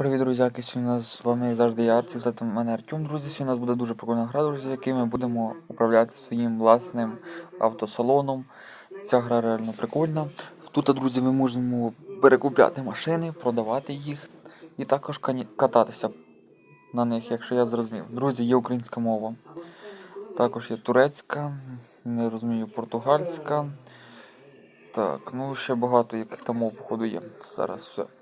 Привіт, друзяки! Сьогодні у нас з вами завжди я Арті, звати мене Артем, друзі. Сьогодні у нас буде дуже прикольна гра, друзі, якій ми будемо управляти своїм власним автосалоном. Ця гра реально прикольна. Тут, друзі, ми можемо перекупляти машини, продавати їх і також кататися на них, якщо я зрозумів. Друзі, є українська мова. Також є турецька, не розумію, португальська. Так, ну ще багато яких там мов, походу, є. Зараз все.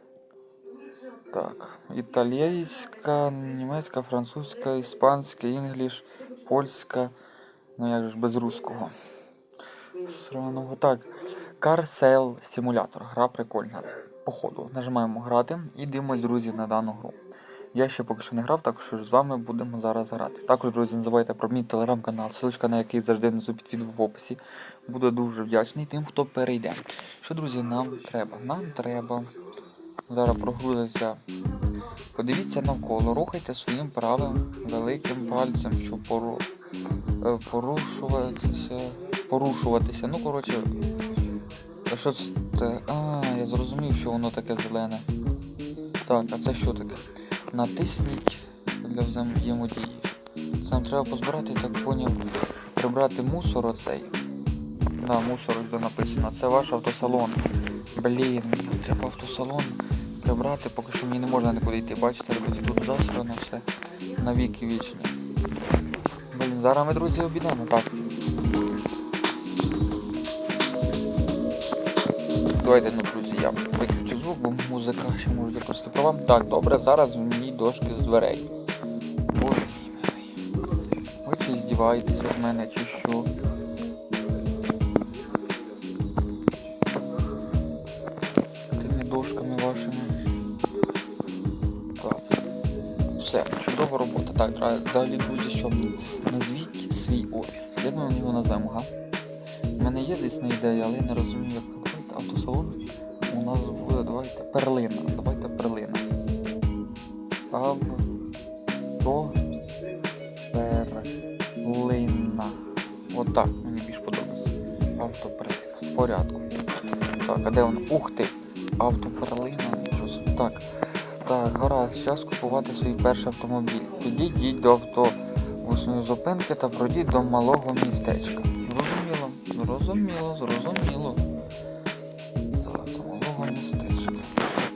Так, італійська, німецька, французька, іспанська, інгліш, польська. Ну як ж без руського. Сраного. Так. Car Sale. Гра прикольна. Походу. Нажимаємо грати і дивимось, друзі, на дану гру. Я ще поки що не грав, так що з вами будемо зараз грати. Також, друзі, не забувайте про мій телеграм-канал, ссылочка на який завжди внизу під відео в описі. Буду дуже вдячний тим, хто перейде. Що, друзі, нам треба? Нам треба. Зараз прогрузиться. Подивіться навколо, рухайте своїм правим великим пальцем, щоб пору... е, порушуватися. Порушуватися. Ну, коротше. Що це? А, я зрозумів, що воно таке зелене. Так, а це що таке? Натисніть для взаємодії. Це нам треба позбирати, так поняв, прибрати мусор оцей. Да, мусор де написано. Це ваш автосалон. Блін, треба автосалон прибрати, поки що мені не можна нікуди йти. Бачите, друзі, тут засрано все на віки вічні. Блін, зараз ми, друзі, обійдемо, так. Давайте, ну, друзі, я виключу звук, бо музика ще може авторські права. Так, добре, зараз мені дошки з дверей. Мій. Ви чи здіваєтеся з мене, чи що? Все, чудова робота. Так, далі, друзі, що назвіть свій офіс. Як ми його назвемо, га? У мене є, звісно, ідея, але я не розумію, як конкретно автосалон у нас буде. Давайте перлина. Давайте перлина. Автоперлина. Отак мені більш подобається. Автоперлина. В порядку. Так, а де воно? Ух ти! Автоперлина. Так. Так, гаразд, час купувати свій перший автомобіль. Підійдіть до автобусної зупинки та пройдіть до малого містечка. Зрозуміло, зрозуміло, зрозуміло. Так, до малого містечка. Так.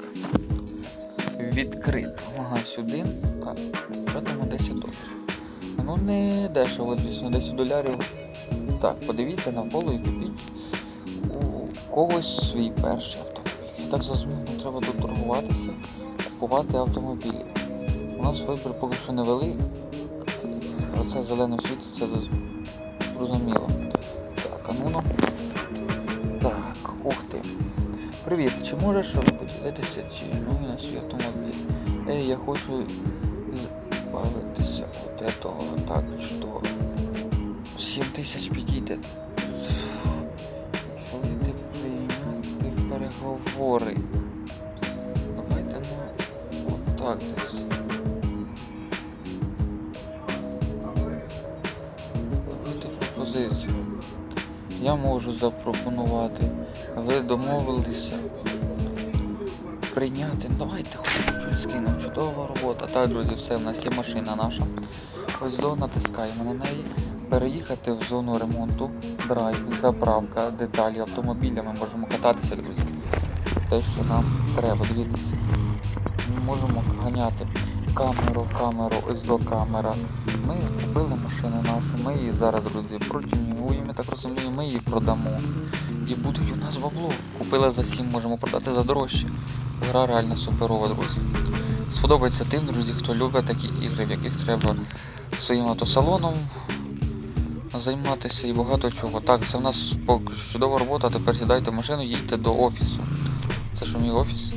Відкрито. Ага, сюди. Так, тратимо 10 доларів. Ну не дешево, звісно, 10 доларів. Так, подивіться навколо і купіть у когось свій перший автомобіль. Я так зрозумів, нам треба тут купувати автомобілі. У нас вибір поки що не вели. Оце зелене світиться зрозуміло. Так, а ну. Так, ух ти. Привіт, чи можеш поділитися ціною на свій автомобіль? Ей, я хочу збавитися от этого, так, що 7 тисяч підійде. Хотіти прийняти в переговори. Десь. Робити пропозицію. Я можу запропонувати. Ви домовилися прийняти. Ну, Давайте хоч чуть скину. Чудова робота. Так, друзі, все, в нас є машина наша. Ось до натискаємо на неї. Переїхати в зону ремонту, драйв, заправка, деталі автомобіля. Ми можемо кататися, друзі. Те, що нам треба, дивіться. Можемо ганяти камеру, камеру, ось до камера. Ми купили машину нашу, ми її зараз, друзі, протюнуємо, я так розумію, ми її продамо. І будуть у нас бабло. Купили за 7, можемо продати за дорожче. Гра реально суперова, друзі. Сподобається тим, друзі, хто любить такі ігри, в яких треба своїм автосалоном займатися і багато чого. Так, це в нас чудова робота, тепер сідайте в машину, їдьте до офісу. Це що мій офіс?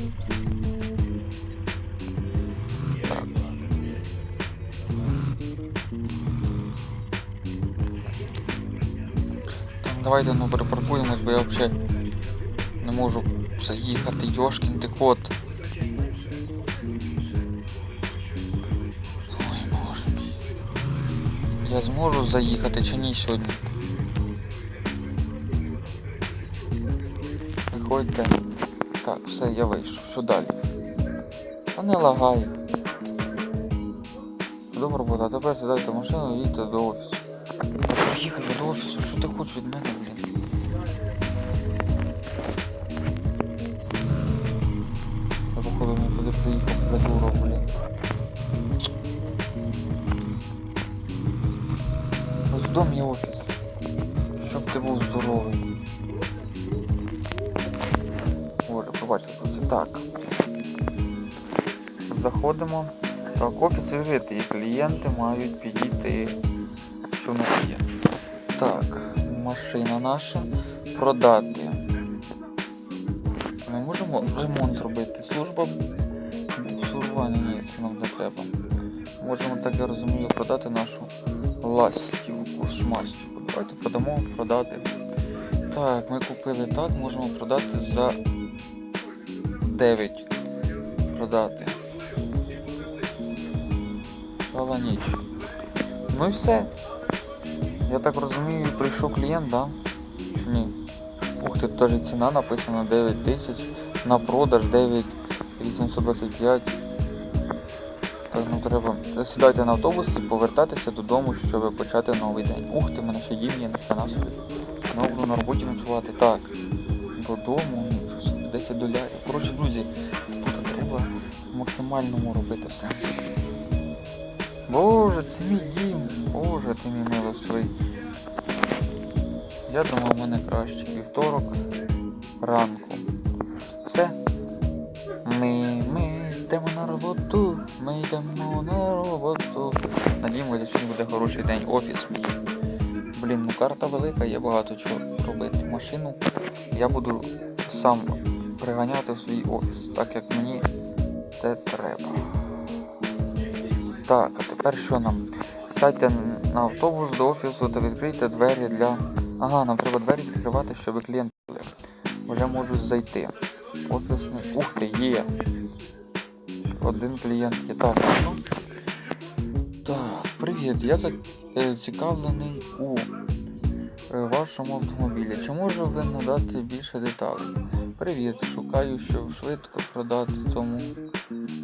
Давайте ну перепаркуємось, бо я взагалі не можу заїхати, йошкін ти кот. Ой, боже мій. Я зможу заїхати чи ні сьогодні? Виходьте. Так, все, я вийшов. Що далі? Та не лагай. Добра робота, а тепер сідайте в машину і їдьте до офісу. Та приїхати до офісу, що ти хочеш від мене, блін? Я походу не туди приїхав, придурок, блін. Ось в домі офіс. Щоб ти був здоровий. Оля, побачите, це так. Заходимо. Так, офіс відкритий, клієнти мають підійти. Що в нас є? Так, машина наша. Продати. Ми можемо ремонт зробити. Служба буксурування, ні, це нам не треба. Можемо, так я розумію, продати нашу ластівку, шмастівку. Давайте продамо, продати. Так, ми купили так, можемо продати за 9. Продати. Стала ніч. Ну і все. Я так розумію, прийшов клієнт, да? Чи ні? Ух ти, навіть ціна написана 9 тисяч. На продаж 9,825. Так, ну треба. Сідайте на автобус повертатися додому, щоб почати новий день. Ух ти, мене ще є, ніхрена собі. Ну, буду на роботі ночувати. Так. Додому, нічого собі, 10 долярів. Коротше, друзі, тут треба в максимальному робити все. Боже, це мій дім. Боже, ти мій милостивий. Я думав, в мене краще. Вівторок ранку. Все. Ми, ми йдемо на роботу. Ми йдемо на роботу. Надіємося, що буде хороший день. Офіс. Блін, ну карта велика, є багато чого робити. Машину я буду сам приганяти в свій офіс, так як мені це треба. Так, а тепер що нам? Сядьте на автобус до офісу та відкрийте двері для. Ага, нам треба двері відкривати, щоб клієнти були. Вже можуть зайти. Офісний. Ух ти, є. Один клієнт є. Так, ну. Так, привіт. Я зацікавлений у е, вашому автомобілі. Чи можу ви надати більше деталей? Привіт, шукаю, щоб швидко продати, тому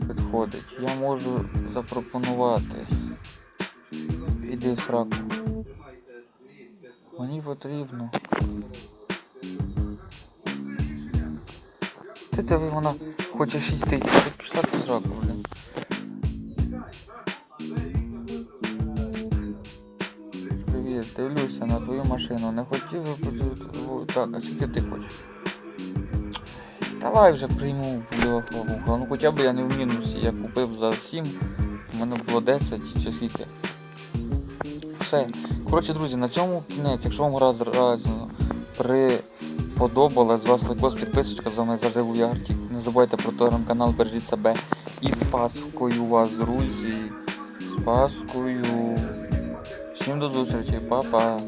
підходить. Я можу запропонувати. Іди сраку. Мені потрібно. Ти диви, вона хоче 6 тисяч. Ти пішла ти сраку, блін. Привіт, дивлюся на твою машину. Не хотів би. Так, а скільки ти хочеш? Давай вже прийму бляха муха. Ну хоча б я не в мінусі. Я купив за 7, у мене було 10 чи скільки. Все. Коротше, друзі, на цьому кінець. Якщо вам раз разно приподобалось, з вас лайкос, підписочка, з вами завжди був Ягартік. Не забувайте про телеграм-канал, бережіть себе. І з Паскою вас, друзі. З Паскою. Всім до зустрічі, па-па.